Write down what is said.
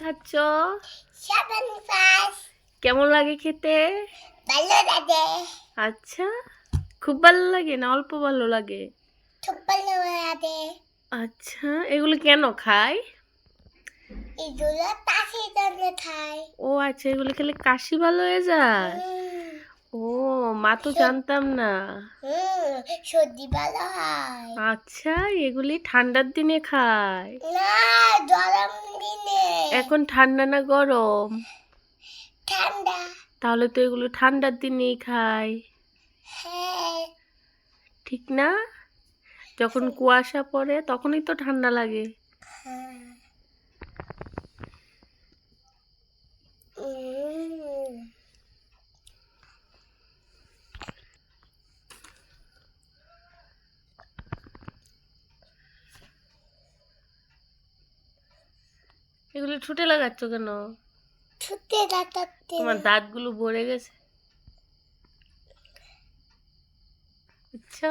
খাচ্ছ? কেমন লাগে খেতে? ভালো লাগে। আচ্ছা খুব ভালো লাগে না অল্প ভালো লাগে? খুব ভালো লাগে। আচ্ছা এগুলো কেন খায়? এগুলো তাসি জন্য খাই ও আচ্ছা এগুলো খেলে কাশি ভালো হয়ে যায়? ও মা তো জানতাম না। সর্দি ভালো হয়। আচ্ছা এগুলি ঠান্ডার দিনে খায়। না এখন ঠান্ডা না গরম? ঠান্ডা। তাহলে তো এগুলো ঠান্ডার দিনেই খায় হ্যাঁ। ঠিক না? যখন কুয়াশা পড়ে তখনই তো ঠান্ডা লাগে হ্যাঁ। উম, এগুলো ছুটে লাগাচ্ছ কেন? ছুটে লাগাতে। তোমার দাঁতগুলো ভরে গেছে। আচ্ছা।